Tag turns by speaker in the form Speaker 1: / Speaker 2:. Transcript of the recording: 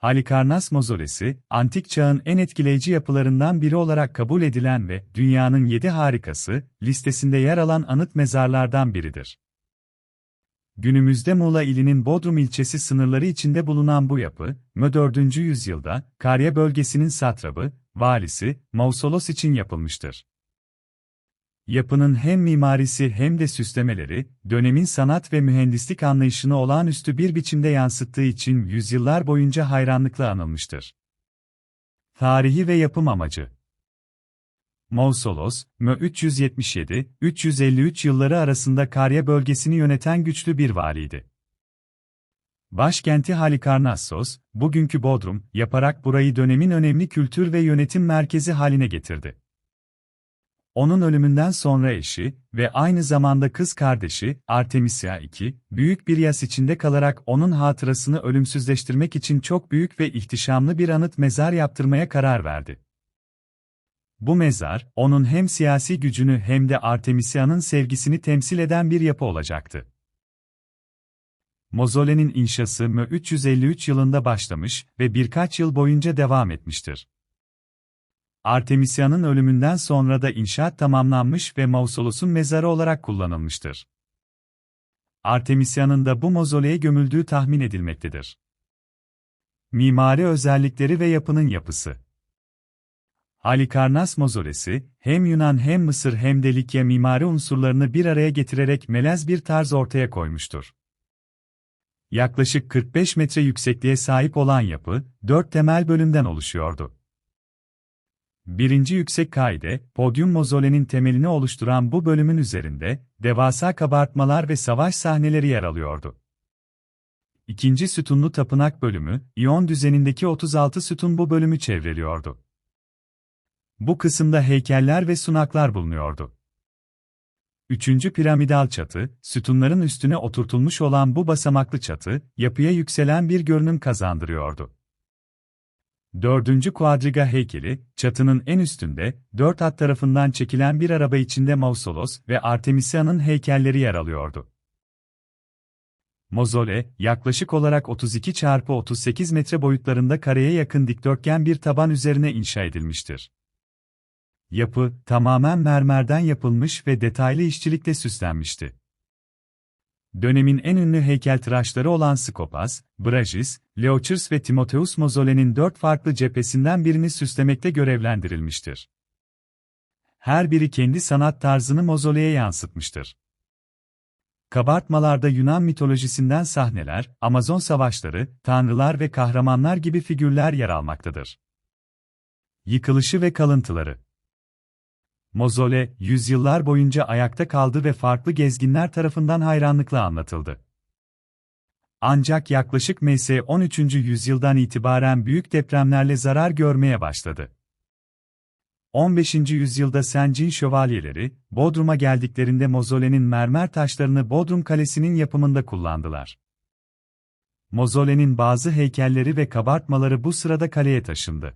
Speaker 1: Halikarnas mozolesi, antik çağın en etkileyici yapılarından biri olarak kabul edilen ve dünyanın yedi harikası listesinde yer alan anıt mezarlardan biridir. Günümüzde Muğla ilinin Bodrum ilçesi sınırları içinde bulunan bu yapı, MÖ 4. yüzyılda, Karya bölgesinin satrabı, valisi, Mausolos için yapılmıştır. Yapının hem mimarisi hem de süslemeleri, dönemin sanat ve mühendislik anlayışını olağanüstü bir biçimde yansıttığı için yüzyıllar boyunca hayranlıkla anılmıştır. Tarihi ve yapım amacı Mausolos, MÖ 377-353 yılları arasında Karya bölgesini yöneten güçlü bir valiydi. Başkenti Halikarnassos, bugünkü Bodrum, yaparak burayı dönemin önemli kültür ve yönetim merkezi haline getirdi. Onun ölümünden sonra eşi ve aynı zamanda kız kardeşi Artemisia II, büyük bir yas içinde kalarak onun hatırasını ölümsüzleştirmek için çok büyük ve ihtişamlı bir anıt mezar yaptırmaya karar verdi. Bu mezar, onun hem siyasi gücünü hem de Artemisia'nın sevgisini temsil eden bir yapı olacaktı. Mozole'nin inşası mö 353 yılında başlamış ve birkaç yıl boyunca devam etmiştir. Artemisia'nın ölümünden sonra da inşaat tamamlanmış ve Mausolos'un mezarı olarak kullanılmıştır. Artemisia'nın da bu mozoleye gömüldüğü tahmin edilmektedir. Mimari özellikleri ve yapının yapısı Halikarnas mozolesi, hem Yunan hem Mısır hem de Likya mimari unsurlarını bir araya getirerek melez bir tarz ortaya koymuştur. Yaklaşık 45 metre yüksekliğe sahip olan yapı, dört temel bölümden oluşuyordu. Birinci yüksek kaide, podyum mozolenin temelini oluşturan bu bölümün üzerinde, devasa kabartmalar ve savaş sahneleri yer alıyordu. İkinci sütunlu tapınak bölümü, iyon düzenindeki 36 sütun bu bölümü çevreliyordu. Bu kısımda heykeller ve sunaklar bulunuyordu. Üçüncü piramidal çatı, sütunların üstüne oturtulmuş olan bu basamaklı çatı, yapıya yükselen bir görünüm kazandırıyordu. Dördüncü kuadriga heykeli, çatının en üstünde, dört at tarafından çekilen bir araba içinde Mausolos ve Artemisia'nın heykelleri yer alıyordu. Mozole, yaklaşık olarak 32 çarpı 38 metre boyutlarında kareye yakın dikdörtgen bir taban üzerine inşa edilmiştir. Yapı, tamamen mermerden yapılmış ve detaylı işçilikle süslenmişti. Dönemin en ünlü heykeltıraşları olan Skopas, Brajis, Leochers ve Timotheus Mozole'nin dört farklı cephesinden birini süslemekte görevlendirilmiştir. Her biri kendi sanat tarzını mozoleye yansıtmıştır. Kabartmalarda Yunan mitolojisinden sahneler, Amazon savaşları, tanrılar ve kahramanlar gibi figürler yer almaktadır. Yıkılışı ve kalıntıları Mozole, yüzyıllar boyunca ayakta kaldı ve farklı gezginler tarafından hayranlıkla anlatıldı. Ancak yaklaşık MS 13. yüzyıldan itibaren büyük depremlerle zarar görmeye başladı. 15. yüzyılda Sencin şövalyeleri, Bodrum'a geldiklerinde mozolenin mermer taşlarını Bodrum Kalesi'nin yapımında kullandılar. Mozolenin bazı heykelleri ve kabartmaları bu sırada kaleye taşındı.